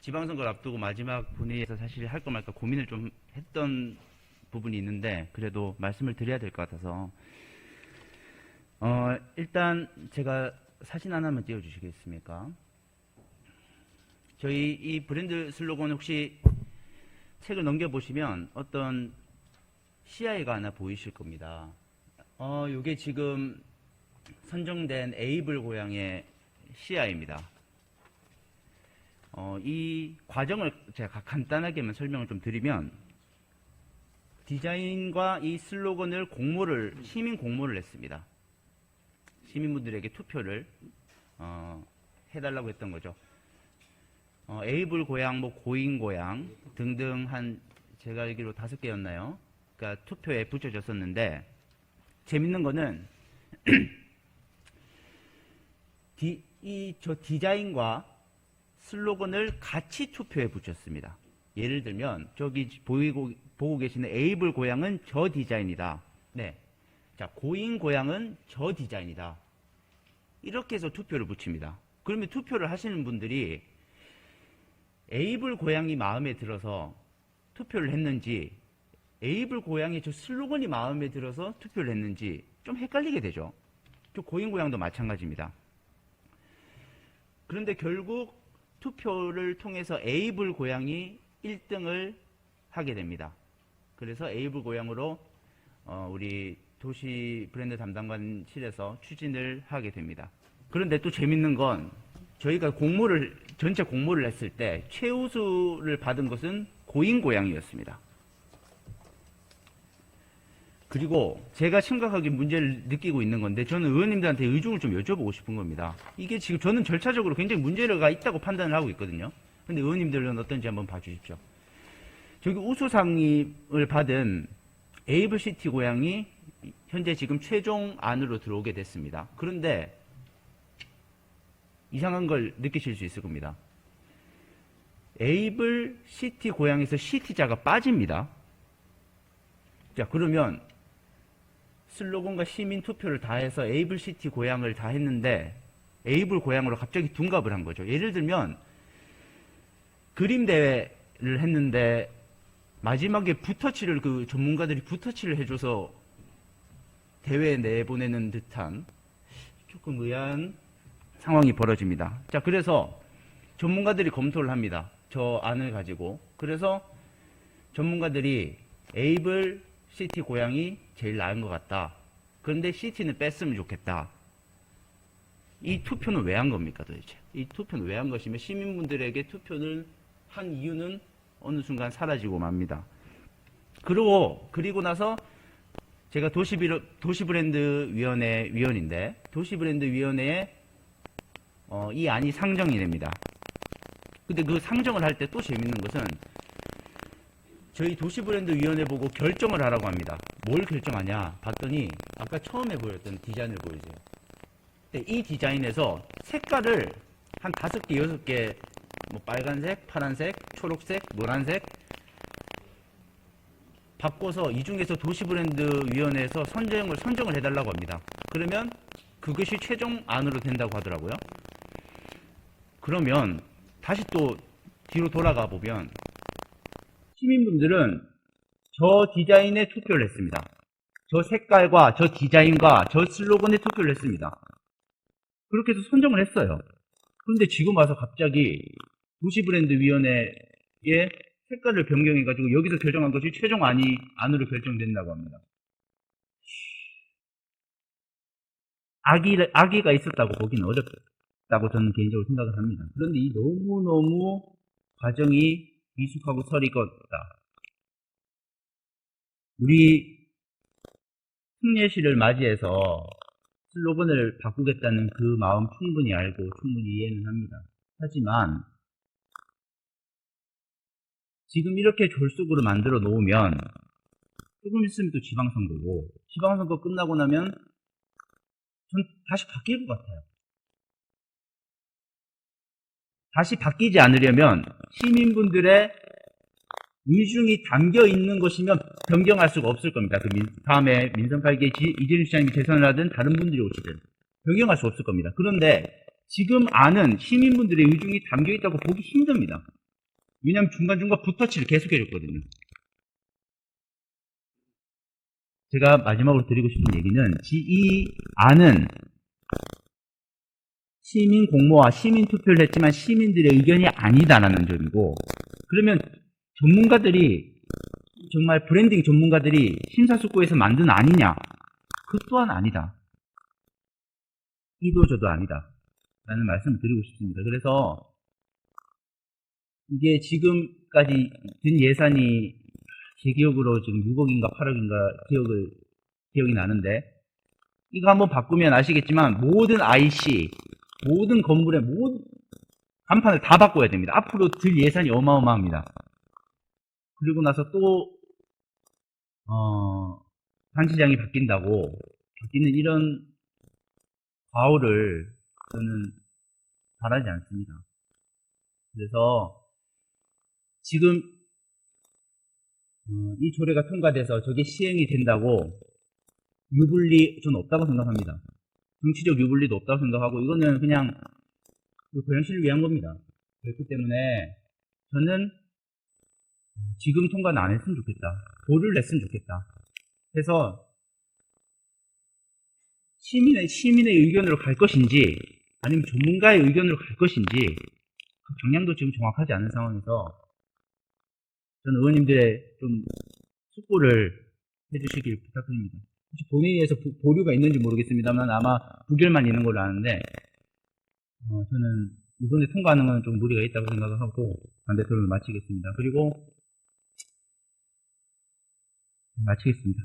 지방선거를 앞두고 마지막 분회에서 사실 할까 말까 고민을 좀 했던 부분이 있는데 그래도 말씀을 드려야 될 것 같아서 어, 일단 제가 사진 하나만 띄워주시겠습니까? 저희 이 브랜드 슬로건 혹시 책을 넘겨보시면 어떤 CI가 하나 보이실 겁니다. 어, 요게 지금 선정된 에이블 고양의 CI입니다. 어, 이 과정을 제가 간단하게만 설명을 좀 드리면 디자인과 이 슬로건을 공모를 시민 공모를 했습니다. 시민분들에게 투표를 어, 해달라고 했던 거죠. 어, 에이블 고양, 뭐 고인 고양 등등 한 제가 알기로 다섯 개였나요? 그러니까 투표에 붙여졌었는데 재밌는 거는 이 저 디자인과 슬로건을 같이 투표에 붙였습니다. 예를 들면 저기 보이고 보고 계시는 에이블 고양은 저 디자인이다. 네. 자, 고인 고양은 저 디자인이다. 이렇게 해서 투표를 붙입니다. 그러면 투표를 하시는 분들이 에이블 고양이 마음에 들어서 투표를 했는지 에이블 고양이 저 슬로건이 마음에 들어서 투표를 했는지 좀 헷갈리게 되죠. 저 고인 고양도 마찬가지입니다. 그런데 결국 투표를 통해서 에이블 고양이 1등을 하게 됩니다. 그래서 에이블 고양으로 어, 우리 도시 브랜드 담당관실에서 추진을 하게 됩니다. 그런데 또 재밌는 건 저희가 공모를 전체 공모를 했을 때 최우수를 받은 것은 고인 고양이였습니다. 그리고 제가 심각하게 문제를 느끼고 있는 건데 저는 의원님들한테 의중을 좀 여쭤보고 싶은 겁니다. 이게 지금 저는 절차적으로 굉장히 문제가 있다고 판단을 하고 있거든요. 근데 의원님들은 어떤지 한번 봐주십시오. 저기 우수상을 받은 에이블시티 고양이 현재 지금 최종 안으로 들어오게 됐습니다. 그런데 이상한 걸 느끼실 수 있을 겁니다. 에이블 시티 고양에서 시티자가 빠집니다. 자, 그러면 슬로건과 시민 투표를 다 해서 에이블 시티 고향을 다 했는데 에이블 고향으로 갑자기 둔갑을 한 거죠. 예를 들면 그림 대회를 했는데 마지막에 붓터치를 그 전문가들이 붓터치를 해줘서 대회에 내보내는 듯한 조금 의아한 상황이 벌어집니다. 자, 그래서 전문가들이 검토를 합니다. 저 안을 가지고. 그래서 전문가들이 에이블 시티 고향이 제일 나은 것 같다. 그런데 시티는 뺐으면 좋겠다. 이 투표는 왜 한 겁니까 도대체? 이 투표는 왜 한 것이며 시민분들에게 투표를 한 이유는 어느 순간 사라지고 맙니다. 그리고 그리고 나서 제가 도시비로, 도시브랜드 위원회 위원인데 도시브랜드 위원회에 어, 이 안이 상정이 됩니다. 근데 그 상정을 할 때 또 재밌는 것은 저희 도시브랜드 위원회 보고 결정을 하라고 합니다. 뭘 결정하냐? 봤더니 아까 처음에 보였던 디자인을. 근데 이 디자인에서 색깔을 한 다섯 개, 여섯 개, 뭐 빨간색, 파란색, 초록색, 노란색 바꿔서 이 중에서 도시브랜드 위원회에서 선정을 선정을 해달라고 합니다. 그러면 그것이 최종 안으로 된다고 하더라고요. 그러면 다시 또 뒤로 돌아가 보면 시민분들은 저 디자인에 투표를 했습니다. 저 색깔과 저 디자인과 저 슬로건에 투표를 했습니다. 그렇게 해서 선정을 했어요. 그런데 지금 와서 갑자기 도시브랜드위원회의 색깔을 변경해가지고 여기서 결정한 것이 최종 안이 안으로 결정된다고 합니다. 악의, 악의가 있었다고 보기는 어렵다고 저는 개인적으로 생각을 합니다. 그런데 이 너무너무 과정이 미숙하고 서리걷다. 우리 승례시를 맞이해서 슬로건을 바꾸겠다는 그 마음 충분히 알고 충분히 이해는 합니다. 하지만 지금 이렇게 졸속으로 만들어 놓으면 조금 있으면 또 지방선거고 지방선거 끝나고 나면 전 다시 바뀔 것 같아요. 다시 바뀌지 않으려면 시민분들의 의중이 담겨 있는 것이면 변경할 수가 없을 겁니다. 그 민- 다음에 민선 8개 이재준 시장님이 재선을 하든 다른 분들이 오시든 변경할 수 없을 겁니다. 그런데 지금 아는 시민분들의 의중이 담겨 있다고 보기 힘듭니다. 왜냐하면 중간중간 붓터치를 계속 해줬거든요. 제가 마지막으로 드리고 싶은 얘기는 지- 이 안은 시민 공모와 시민 투표를 했지만 시민들의 의견이 아니다라는 점이고 그러면 전문가들이 정말 브랜딩 전문가들이 심사숙고해서 만든 아니냐? 그 또한 아니다. 이도 저도 아니다. 라는 말씀을 드리고 싶습니다. 그래서 이게 지금까지 든 예산이 제 기억으로 지금 6억인가 8억인가 기억을, 기억이 나는데 이거 한번 바꾸면 아시겠지만 모든 IC, 모든 건물의 모든 간판을 다 바꿔야 됩니다. 앞으로 들 예산이 어마어마합니다. 그리고 나서 또, 어, 단시장이 바뀐다고, 바뀌는 이런 과오를 저는 바라지 않습니다. 그래서, 지금, 어, 이 조례가 통과돼서 저게 시행이 된다고, 유불리, 저는 없다고 생각합니다. 정치적 유불리도 없다고 생각하고, 이거는 그냥, 그 고양시를 위한 겁니다. 그렇기 때문에, 저는, 지금 통과는 안 했으면 좋겠다. 도를 냈으면 좋겠다. 해서 시민의 시민의 의견으로 갈 것인지 아니면 전문가의 의견으로 갈 것인지 그 방향도 지금 정확하지 않은 상황에서 저는 의원님들의 좀 숙고를 해주시길 부탁드립니다. 혹시 본회의에서 부- 보류가 있는지 모르겠습니다만 아마 부결만 있는 걸로 아는데 어, 저는 이번에 통과하는 건 좀 무리가 있다고 생각을 하고 반대 토론을 마치겠습니다. 그리고 마치겠습니다.